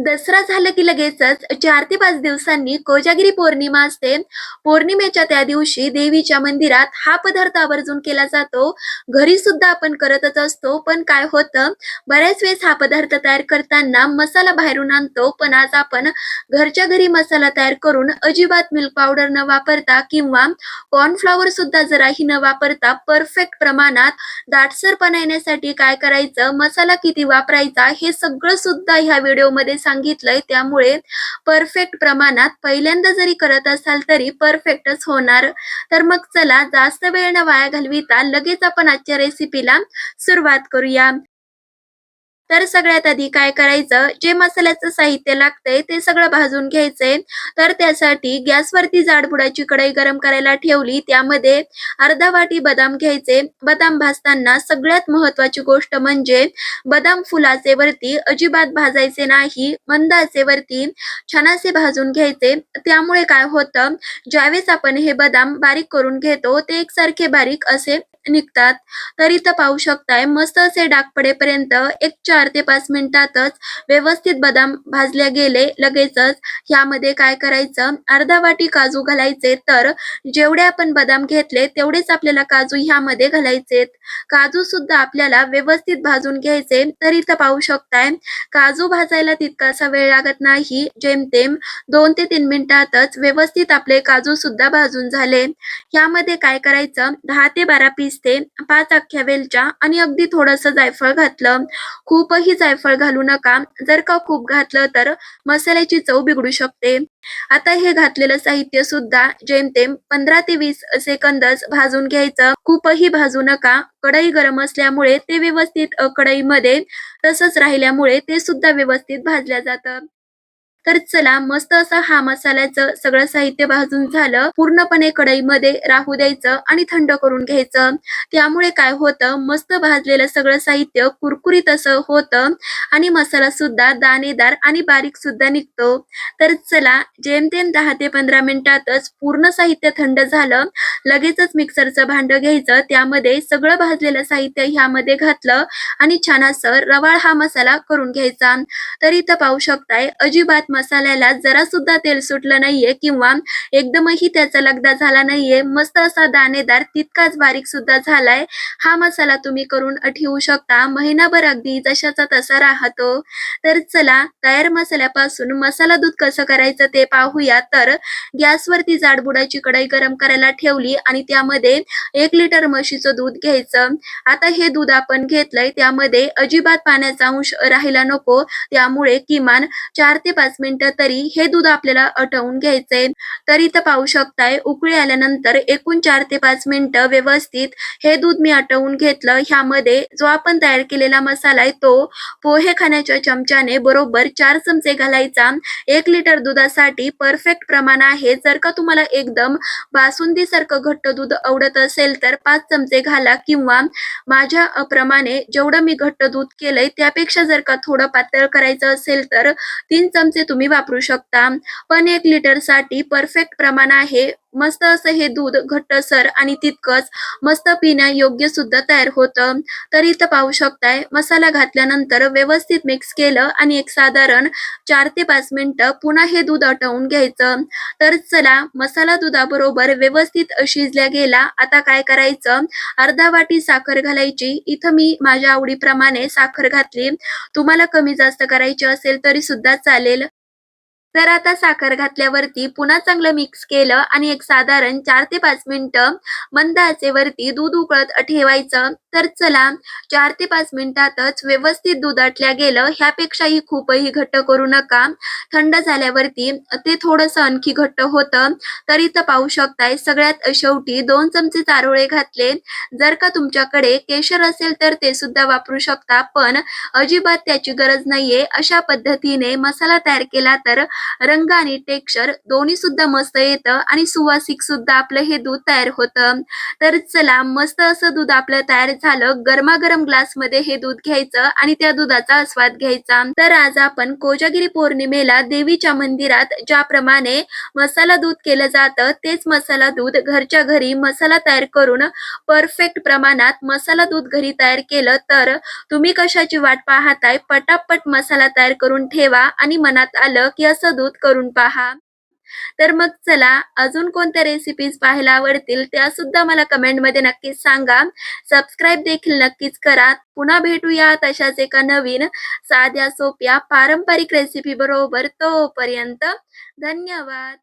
दसरा झालं की लगेचच चार ते पाच दिवसांनी कोजागिरी पौर्णिमा असते. पौर्णिमेच्या त्या दिवशी देवीच्या मंदिरात हा पदार्थ आवर्जून केला जातो. घरी सुद्धा आपण करतच असतो पण काय होतं? बऱ्याच वेळेस हा पदार्थ तयार करताना मसाला बाहेरून आणतो पण आज आपण घरच्या घरी मसाला तयार करून अजिबात मिल्क पावडर न वापरता किंवा कॉर्नफ्लॉवर सुद्धा जराही न वापरता परफेक्ट प्रमाणात दाटसरपणा येण्यासाठी काय करायचं? मसाला किती वापरायचा? हे सगळं सुद्धा ह्या व्हिडिओमध्ये सांगितलंय त्यामुळे परफेक्ट प्रमाणात पहिल्यांदा जरी करत असाल तरी परफेक्टच होणार. तर मग चला जास्त वेळ न वाया घालविता लगेच आपण आजच्या रेसिपीला सुरुवात करूया. तर सगळ्यात आधी काय करायचं? जे मसाल्याचं साहित्य लागतंय ते सगळं भाजून घ्यायचंय. तर त्यासाठी गॅसवरती जाडबुडाची कढई गरम करायला ठेवली. त्यामध्ये अर्धा वाटी बदाम घ्यायचे. बदाम भाजताना सगळ्यात महत्वाची गोष्ट म्हणजे बदाम फुलाचे वरती अजिबात भाजायचे नाही. मंद वरती छान असे भाजून घ्यायचे. त्यामुळे काय होतं? ज्यावेळेस आपण हे बदाम बारीक करून घेतो ते एकसारखे बारीक असे निघतात. तर इथं पाहू शकताय मस्त असे डाग पडेपर्यंत एक चार ते पाच मिनिटातच व्यवस्थित बदाम भाजले गेले लगेचच. ह्यामध्ये काय करायचं? अर्धा वाटी काजू घालायचे. तर जेवढे आपण बदाम घेतले तेवढेच आपल्याला काजू ह्यामध्ये घालायचे काजू सुद्धा आपल्याला व्यवस्थित भाजून घ्यायचे. तर इथं पाहू शकताय काजू भाजायला तितकासा वेळ लागत नाही. जेमतेम दोन ते तीन मिनिटातच व्यवस्थित आपले काजू सुद्धा भाजून झाले. ह्यामध्ये काय करायचं? दहा ते बारा पीस दिसते. पाच अख्ख्या वेलच्या आणि अगदी थोडस जायफळ घातलं. खूपही जायफळ घालू नका. जर का खूप घातलं तर मसाल्याची चव बिघडू शकते. आता हे घातलेलं साहित्य सुद्धा जेमतेम पंधरा ते वीस सेकंदच भाजून घ्यायचं. खूपही भाजू नका. कढई गरम असल्यामुळे ते व्यवस्थित कढईमध्ये तसंच राहिल्यामुळे ते सुद्धा व्यवस्थित भाजल्या जातं. तर चला मस्त असं हा मसाल्याचं सगळं साहित्य भाजून झालं. पूर्णपणे कढईमध्ये राहू द्यायचं आणि थंड करून घ्यायचं. त्यामुळे काय होतं मस्त भाजलेलं सगळं साहित्य कुरकुरीत असं होतं आणि मसाला सुद्धा दाणेदार आणि बारीक सुद्धा निघतो. तर चला जेमतेम दहा ते पंधरा मिनिटातच पूर्ण साहित्य थंड झालं. लगेचच मिक्सरचं भांड घ्यायचं त्यामध्ये सगळं भाजलेलं साहित्य ह्यामध्ये घातलं आणि छान असं रवाळ हा मसाला करून घ्यायचा. तर इथं पाहू शकताय अजिबात मसाल्याला जरा सुद्धा तेल सुटलं नाहीये किंवा एकदमही त्याचा लगदा झाला नाहीये. मस्त असा दाणेदार तितकाच बारीक सुद्धा झालाय. हा मसाला तुम्ही करून ठेवू शकता. महिनाभर अगदी जशाचा तसा राहतो. तर चला तयार मसाल्यापासून मसाला दूध कसं करायचं ते पाहूया. तर गॅसवरती जाडबुडाची कढई गरम करायला ठेवली. आणि त्यामध्ये एक लिटर म्हशीचं दूध घ्यायचं. आता हे दूध आपण घेतलंय त्यामध्ये अजिबात पाण्याचा अंश राहायला नको. त्यामुळे किमान चार ते पाच मिनिटं तरी हे दूध आपल्याला अटवून घ्यायचंय. तर इथं पाहू शकताय उकळी आल्यानंतर एकूण चार ते पाच मिनिटं व्यवस्थित हे दूध मी आटवून घेतलं. ह्यामध्ये जो आपण तयार केलेला मसाला आहे तो पोहे खाण्याच्या चमच्याने बरोबर चार चमचे घालायचा. एक लिटर दुधासाठी परफेक्ट प्रमाण आहे. जर का तुम्हाला एकदम बासुंदी सारखं घट्ट दूध आवडत असेल तर पाच चमचे घाला किंवा माझ्या प्रमाणे जेवढं मी घट्ट दूध केलंय त्यापेक्षा जर का थोडं पातळ करायचं असेल तर तीन चमचे तुम्ही वापरू शकता. पण एक लिटरसाठी परफेक्ट प्रमाण आहे मस्त असं हे दूध घट्टसर आणि तितकंच मस्त पिण्या योग्य सुद्धा तयार होतं. तर इथं पाहू शकताय मसाला घातल्यानंतर व्यवस्थित मिक्स केलं आणि एक साधारण चार ते पाच मिनिटं पुन्हा हे दूध आटवून घ्यायचं. तर चला मसाला दुधाबरोबर व्यवस्थित शिजल्या गेला. आता काय करायचं? अर्धा वाटी साखर घालायची. इथं मी माझ्या आवडीप्रमाणे साखर घातली. तुम्हाला कमी जास्त करायची असेल तरी सुद्धा चालेल. तर आता साखर घातल्यावरती पुन्हा चांगलं मिक्स केलं आणि एक साधारण चार ते पाच मिनिटं मंद आचेवरती दूध उकळत ठेवायचं. तर चला चार ते पाच मिनिटातच व्यवस्थित दूध आटल्या गेलं ह्यापेक्षाही खूपही घट्ट करू नका. थंड झाल्यावरती ते थोडस आणखी घट्ट होतं. तर इथं पाहू शकताय सगळ्यात शेवटी दोन चमचे चारोळे घातले. जर का तुमच्याकडे केशर असेल तर ते सुद्धा वापरू शकता पण अजिबात त्याची गरज नाहीये. अशा पद्धतीने मसाला तयार केला तर रंग आणि टेक्स्चर दोन्ही सुद्धा मस्त येतं. आणि सुवासिक सुद्धा आपलं हे दूध तयार होतं. तर चला मस्त असं दूध आपलं तयार झालं. गरमागरम ग्लासमध्ये हे दूध घ्यायचं आणि त्या दुधाचा आस्वाद घ्यायचा. तर आज आपण कोजागिरी पौर्णिमेला देवीच्या मंदिरात ज्याप्रमाणे मसाला दूध केलं जातं तेच मसाला दूध घरच्या घरी मसाला तयार करून परफेक्ट प्रमाणात मसाला दूध घरी तयार केलं तर तुम्ही कशाची वाट पाहताय? पटापट मसाला तयार करून ठेवा आणि मनात आलं की असं दूध करून पहा. तर मग चला अजून कोणत्या रेसिपीज पाहायला आवडतील त्या सुद्धा मला कमेंटमध्ये नक्कीच सांगा. सबस्क्राईब देखील नक्कीच करा. पुन्हा भेटूया तशाच एका नवीन साध्या सोप्या पारंपरिक रेसिपी बरोबर तोपर्यंत. धन्यवाद.